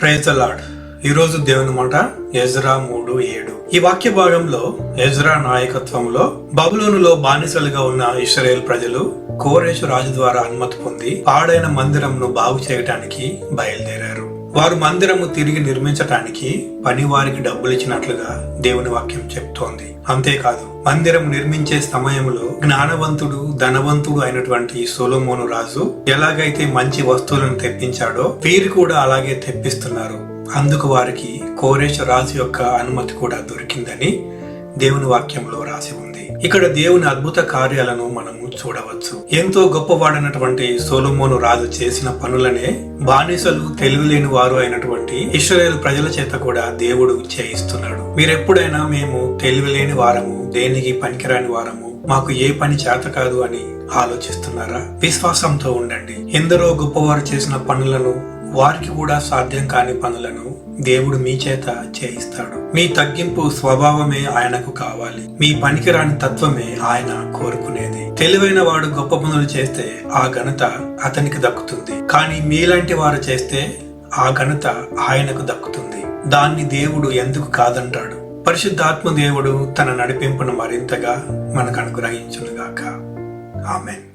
Praise lord ఈ రోజు దేవుని మాట ఎజ్రా మూడు ఏడు. ఈ వాక్య భాగంలో ఎజ్రా నాయకత్వంలో బబులోనులో బానిసలుగా ఉన్న ఇస్రాయేల్ ప్రజలు కోరేషు రాజు ద్వారా అనుమతి పొంది పాడైన మందిరంను బాగు చేయటానికి బయలుదేరారు. వారు మందిరము తిరిగి నిర్మించటానికి పని వారికి డబ్బులు ఇచ్చినట్లుగా దేవుని వాక్యం చెప్తోంది. అంతేకాదు మందిరం నిర్మించే సమయంలో జ్ఞానవంతుడు ధనవంతుడు అయినటువంటి సోలోమోను రాజు ఎలాగైతే మంచి వస్తువులను తెప్పించాడో వీరు కూడా అలాగే తెప్పిస్తున్నారు. అందుకు వారికి కోరేష్ రాజు యొక్క అనుమతి కూడా దొరికిందని దేవుని వాక్యంలో రాసి ఉంది. ఇక్కడ దేవుని అద్భుత కార్యాలను మనము చూడవచ్చు. ఎంతో గొప్పవాడైనటువంటి సోలోమోను రాజు చేసిన పనులనే బానిసలు తెలివిలేని వారు అయినటువంటి ఇస్రాయేల్ ప్రజల చేత కూడా దేవుడు చేయిస్తున్నాడు. మీరెప్పుడైనా మేము తెలివిలేని వారము దేనికి పనికిరాని వారము మాకు ఏ పని చేత కాదు అని ఆలోచిస్తున్నారా? విశ్వాసంతో ఉండండి. ఎందరో గొప్పవారు చేసిన పనులను వారికి కూడా సాధ్యం కాని పనులను దేవుడు మీ చేత చేయిస్తాడు. మీ తగ్గింపు స్వభావమే ఆయనకు కావాలి. మీ పనికిరాని తత్వమే ఆయన కోరుకునేది. తెలివైన వాడు గొప్ప పనులు చేస్తే ఆ ఘనత అతనికి దక్కుతుంది. కానీ మీలాంటి వారు చేస్తే ఆ ఘనత ఆయనకు దక్కుతుంది. దాన్ని దేవుడు ఎందుకు కాదంటాడు? పరిశుద్ధాత్మ దేవుడు తన నడిపింపును మరింతగా మనకు అనుగ్రహించునుగాక. ఆమెన్.